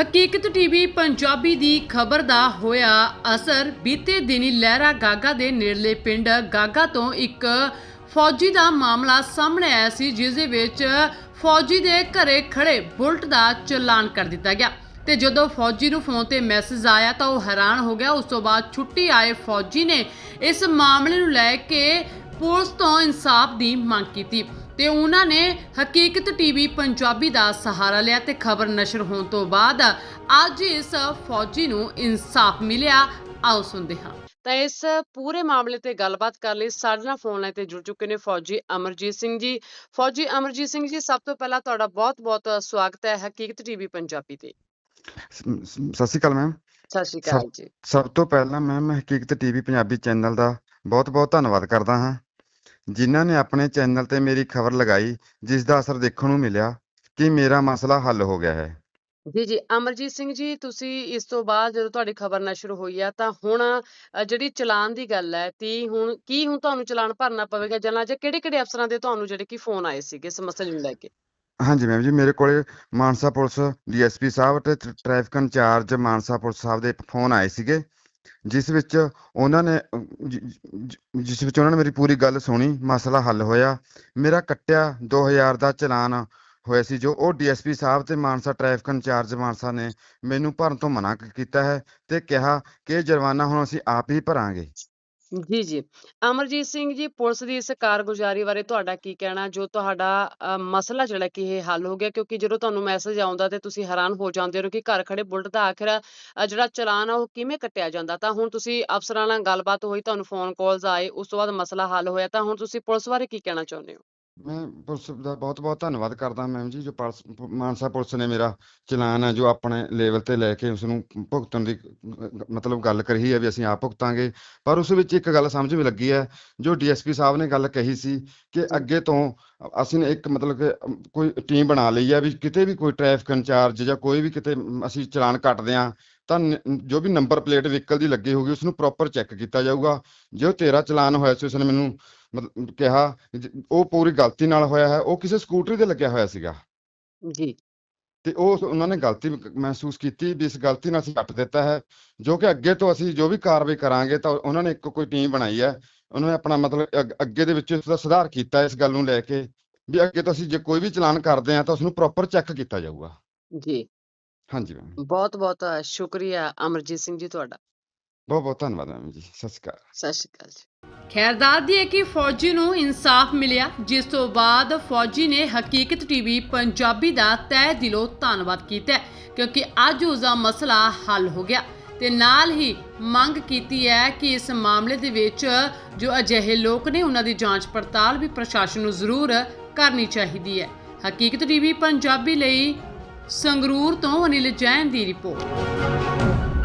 ਹਕੀਕਤ ਟੀਵੀ ਪੰਜਾਬੀ ਦੀ ਖਬਰ ਦਾ ਹੋਇਆ ਅਸਰ। ਬੀਤੇ ਦਿਨੀ ਲਹਿਰਾ ਗਾਗਾ ਦੇ ਨੇੜਲੇ ਪਿੰਡ ਗਾਗਾ ਤੋਂ ਇੱਕ ਫੌਜੀ ਦਾ ਮਾਮਲਾ ਸਾਹਮਣੇ ਆਇਆ ਸੀ, ਜਿਸ ਦੇ ਵਿੱਚ ਫੌਜੀ ਦੇ ਘਰੇ ਖੜੇ ਬੁਲਟ ਦਾ ਚਲਾਨ ਕਰ ਦਿੱਤਾ ਗਿਆ। ਤੇ ਜਦੋਂ ਫੌਜੀ ਨੂੰ ਫੋਨ ਤੇ ਮੈਸੇਜ ਆਇਆ ਤਾਂ ਉਹ ਹੈਰਾਨ ਹੋ ਗਿਆ। ਉਸ ਤੋਂ ਬਾਅਦ ਛੁੱਟੀ ਆਏ ਫੌਜੀ ਨੇ ਇਸ ਮਾਮਲੇ ਨੂੰ ਲੈ ਕੇ ਪੁਲਿਸ ਤੋਂ ਇਨਸਾਫ ਦੀ ਮੰਗ ਕੀਤੀ ਤੇ ਉਹਨਾਂ ਨੇ ਹਕੀਕਤ ਟੀਵੀ ਪੰਜਾਬੀ ਦਾ ਸਹਾਰਾ ਲਿਆ ਤੇ ਖਬਰ ਨਸ਼ਰ ਹੋਣ ਤੋਂ ਬਾਅਦ ਅੱਜ ਇਸ ਫੌਜੀ ਨੂੰ ਇਨਸਾਫ ਮਿਲਿਆ। ਆਓ ਸੁਣਦੇ ਹਾਂ। ਤਾਂ ਇਸ ਪੂਰੇ ਮਾਮਲੇ ਤੇ ਗੱਲਬਾਤ ਕਰ ਲਈ। ਸਾਡੇ ਨਾਲ ਫੋਨ ਲਾਈਨ ਤੇ ਜੁੜ ਚੁੱਕੇ ਨੇ ਫੌਜੀ ਅਮਰਜੀਤ ਸਿੰਘ ਜੀ। ਫੌਜੀ ਅਮਰਜੀਤ ਸਿੰਘ ਜੀ ਸਭ ਤੋਂ ਪਹਿਲਾਂ ਤੁਹਾਡਾ ਬਹੁਤ-ਬਹੁਤ ਸਵਾਗਤ ਹੈ ਹਕੀਕਤ ਟੀਵੀ ਪੰਜਾਬੀ ਤੇ। ਸਤਿ ਸ਼੍ਰੀ ਅਕਾਲ ਮੈਮ। ਸਤਿ ਸ਼੍ਰੀ ਅਕਾਲ ਜੀ। ਸਭ ਤੋਂ ਪਹਿਲਾਂ ਮੈਮ ਮੈਂ ਹਕੀਕਤ ਟੀਵੀ ਪੰਜਾਬੀ ਚੈਨਲ ਦਾ ਬਹੁਤ-ਬਹੁਤ ਧੰਨਵਾਦ ਕਰਦਾ ਹਾਂ। ਜਿਨ੍ਹਾਂ ਨੇ ਆਪਣੇ ਚੈਨਲ ਤੇ ਮੇਰੀ ਖਬਰ ਲਗਾਈ ਜਿਸ ਦਾ ਅਸਰ ਦੇਖਣ ਨੂੰ ਮਿਲਿਆ ਕਿ ਮੇਰਾ ਮਸਲਾ ਹੱਲ ਹੋ ਗਿਆ ਹੈ। ਜੀ ਜੀ। ਅਮਰਜੀਤ ਸਿੰਘ ਜੀ ਤੁਸੀਂ ਇਸ ਤੋਂ ਬਾਅਦ ਜਦੋਂ ਤੁਹਾਡੀ ਖਬਰ ਨਸ਼ਰ ਹੋਈ ਆ ਤਾਂ ਹੁਣ ਅ, ਜਿਹੜੀ ਚਲਾਨ ਦੀ ਗੱਲ ਹੈ ਤੀ ਹੁਣ ਕੀ ਹੁਣ ਤੁਹਾਨੂੰ ਚਲਾਨ ਭਰਨਾ ਪਵੇਗਾ? ਜਾਂ ਜਾਂ ਕਿਹੜੇ ਕਿਹੜੇ ਅਫਸਰਾਂ ਦੇ ਤੁਹਾਨੂੰ ਜਿਹੜੇ ਕਿ ਫੋਨ ਆਏ ਸੀਗੇ ਇਸ ਮਸਲੇ ਨੂੰ ਲੈ ਕੇ? ਹਾਂਜੀ ਮੈਮ ਜੀ ਮੇਰੇ ਕੋਲੇ ਮਾਨਸਾ ਪੁਲਿਸ ਡੀਐਸਪੀ ਸਾਹਿਬ ਤੇ traffic in charge Mansa police ਸਾਹਿਬ ਦੇ ਫੋਨ ਆਏ ਸੀਗੇ। ਜਿਸ ਵਿੱਚ ਉਹਨਾਂ ਨੇ ਜਿਸ ਵਿੱਚ ਉਹਨਾਂ ਨੇ ਮੇਰੀ ਪੂਰੀ ਗੱਲ ਸੁਣੀ, ਮਸਲਾ ਹੱਲ ਹੋਇਆ। ਮੇਰਾ ਕੱਟਿਆ 2000 ਦਾ ਚਲਾਨ ਹੋਇਆ ਸੀ, ਜੋ ਉਹ ਡੀਐਸਪੀ ਸਾਹਿਬ ਤੇ ਮਾਨਸਾ ਟ੍ਰੈਫਿਕ ਇੰਚਾਰਜ ਮਾਨਸਾ ਨੇ ਮੈਨੂੰ ਭਰਨ ਤੋਂ ਮਨਾ ਕੀਤਾ ਹੈ ਤੇ ਕਿਹਾ ਕਿ ਜੁਰਮਾਨਾ ਹੁਣ ਅਸੀਂ ਆਪ ਹੀ ਭਰਾਂਗੇ। ਜੀ ਜੀ। ਅਮਰਜੀਤ ਸਿੰਘ ਜੀ ਪੁਲਿਸ ਦੀ ਇਸ ਕਾਰਗੁਜ਼ਾਰੀ ਬਾਰੇ ਤੁਹਾਡਾ ਕੀ ਕਹਿਣਾ? ਜੋ ਤੁਹਾਡਾ ਅ, ਮਸਲਾ ਜਿਹੜਾ ਕਿ ਇਹ ਹੱਲ ਹੋ ਗਿਆ ਕਿਉਂਕਿ ਜਦੋਂ ਤੁਹਾਨੂੰ ਮੈਸੇਜ ਆਉਂਦਾ ਤੇ ਤੁਸੀਂ ਹੈਰਾਨ ਹੋ ਜਾਂਦੇ ਹੋ ਕਿ ਘਰ ਖੜੇ ਬੁਲਟ ਦਾ ਆਖਿਰ ਅ, ਜਿਹੜਾ ਚਲਾਨ ਆ ਉਹ ਕਿਵੇਂ ਕੱਟਿਆ ਜਾਂਦਾ? ਤਾਂ ਹੁਣ ਤੁਸੀਂ ਅਫਸਰਾਂ ਨਾਲ ਗੱਲਬਾਤ ਹੋਈ ਤੁਹਾਨੂੰ ਫੋਨ ਕਾਲਸ ਆਏ ਉਸ ਤੋਂ ਬਾਅਦ ਮਸਲਾ ਹੱਲ ਹੋਇਆ ਤਾਂ ਹੁਣ ਤੁਸੀਂ ਪੁਲਿਸ ਬਾਰੇ ਕੀ ਕਹਿਣਾ ਚਾਹੁੰਦੇ ਹੋ? ਮੈਂ ਪੁਲਿਸ ਦਾ ਬਹੁਤ ਬਹੁਤ ਧੰਨਵਾਦ ਕਰਦਾ ਮੈਮ ਜੀ, ਜੋ ਮਾਨਸਾ ਪੁਲਿਸ ਨੇ ਮੇਰਾ ਚਲਾਨ ਹੈ, ਜੋ ਆਪਣੇ ਲੈਵਲ ਤੇ ਲੈ ਕੇ ਉਸ ਨੂੰ ਭੁਗਤਣ ਦੀ, ਮਤਲਬ ਗੱਲ ਕਹੀ ਹੈ ਵੀ ਅਸੀਂ ਆਪ ਭੁਗਤਾਂਗੇ। ਪਰ ਉਸ ਵਿੱਚ ਇੱਕ ਗੱਲ ਸਮਝ ਵੀ ਲੱਗੀ ਹੈ, ਜੋ ਡੀਐਸਪੀ ਸਾਹਿਬ ਨੇ ਗੱਲ ਕਹੀ ਸੀ ਕਿ ਅੱਗੇ ਤੋਂ ਅਸੀਂ ਨੇ ਇੱਕ ਮਤਲਬ ਕਿ ਕੋਈ ਟੀਮ ਬਣਾ ਲਈ ਹੈ ਵੀ ਕਿਤੇ ਵੀ ਕੋਈ ਟ੍ਰੈਫਿਕ ਇੰਚਾਰਜ ਜਾਂ ਕੋਈ ਵੀ ਕਿਤੇ ਅਸੀਂ ਚਲਾਨ ਕੱਟਦੇ ਹਾਂ ਤਾਂ ਜੋ ਵੀ ਨੰਬਰ ਪਲੇਟ ਵਹੀਕਲ ਦੀ ਲੱਗੀ ਹੋਊਗੀ ਉਸ ਨੂੰ ਪ੍ਰੋਪਰ ਚੈੱਕ ਕੀਤਾ ਜਾਊਗਾ। ਜੋ ਤੇਰਾ ਚਲਾਨ ਹੋਇਆ ਸੀ ਉਸਨੇ ਮੈਨੂੰ ਮਤਲਬ ਕਿਹਾ ਉਹ ਪੂਰੀ ਗਲਤੀ ਨਾਲ ਹੋਇਆ ਹੈ ਉਹ ਕਿਸੇ ਸਕੂਟਰੀ ਤੇ ਲੱਗਿਆ ਹੋਇਆ ਸੀਗਾ। ਜੀ। ਤੇ ਉਹ ਉਹਨਾਂ ਨੇ ਗਲਤੀ ਮਹਿਸੂਸ ਕੀਤੀ ਵੀ ਇਸ ਗਲਤੀ ਨਾਲ ਅਸੀਂ ਕੱਟ ਦਿੱਤਾ ਹੈ ਜੋ ਕਿ ਅੱਗੇ ਤੋਂ ਅਸੀਂ ਜੋ ਵੀ ਕਾਰਵਾਈ ਕਰਾਂਗੇ ਤਾਂ ਉਹਨਾਂ ਨੇ ਇੱਕ ਕੋਈ ਟੀਮ ਬਣਾਈ ਹੈ। ਉਹਨਾਂ ਨੇ ਆਪਣਾ ਮਤਲਬ ਅੱਗ- ਦੇ ਵਿੱਚ ਇਸ ਦਾ ਸੁਧਾਰ ਕੀਤਾ ਇਸ ਗੱਲ ਨੂੰ ਲੈ ਕੇ ਵੀ ਅੱਗੇ ਤੋਂ ਅਸੀਂ ਜੇ ਕੋਈ ਵੀ ਚਲਾਨ ਕਰਦੇ ਹਾਂ ਤਾਂ ਉਸ ਨੂੰ ਪ੍ਰੋਪਰ ਚੈੱਕ ਕੀਤਾ ਜਾਊਗਾ। ਜੀ। ਹਾਂਜੀ ਮੈਮ। ਬਹੁਤ ਬਹੁਤ ਸ਼ੁਕਰੀਆ ਅਮਰਜੀਤ ਸਿੰਘ ਜੀ ਤੁਹਾਡਾ। ਬਹੁਤ ਬਹੁਤ ਧੰਨਵਾਦ ਮੈਮ ਜੀ ਸਤਿ ਸ਼੍ਰੀ ਅਕਾਲ। ਸਤਿ ਸ਼੍ਰੀ ਅਕਾਲ ਜੀ। ਖੈਰ ਦੱਸਦੀ ਹੈ ਕਿ ਫੌਜੀ ਨੂੰ ਇਨਸਾਫ ਮਿਲਿਆ ਜਿਸ ਤੋਂ ਬਾਅਦ ਫੌਜੀ ਨੇ ਹਕੀਕਤ ਟੀਵੀ ਪੰਜਾਬੀ ਦਾ ਤਹਿ ਦਿਲੋਂ ਧੰਨਵਾਦ ਕੀਤਾ ਕਿਉਂਕਿ ਅੱਜ ਉਸ ਦਾ ਮਸਲਾ ਹੱਲ ਹੋ ਗਿਆ। ਤੇ ਨਾਲ ਹੀ ਮੰਗ ਕੀਤੀ ਹੈ ਕਿ ਇਸ ਮਾਮਲੇ ਦੇ ਵਿੱਚ ਜੋ ਅਜਿਹੇ ਲੋਕ ਨੇ ਉਹਨਾਂ ਦੀ ਜਾਂਚ ਪੜਤਾਲ ਵੀ ਪ੍ਰਸ਼ਾਸਨ ਨੂੰ ਜ਼ਰੂਰ ਕਰਨੀ ਚਾਹੀਦੀ ਹੈ। ਹਕੀਕਤ ਟੀਵੀ ਪੰਜਾਬੀ ਲਈ ਸੰਗਰੂਰ ਤੋਂ ਅਨਿਲ ਜੈਨ ਦੀ ਰਿਪੋਰਟ।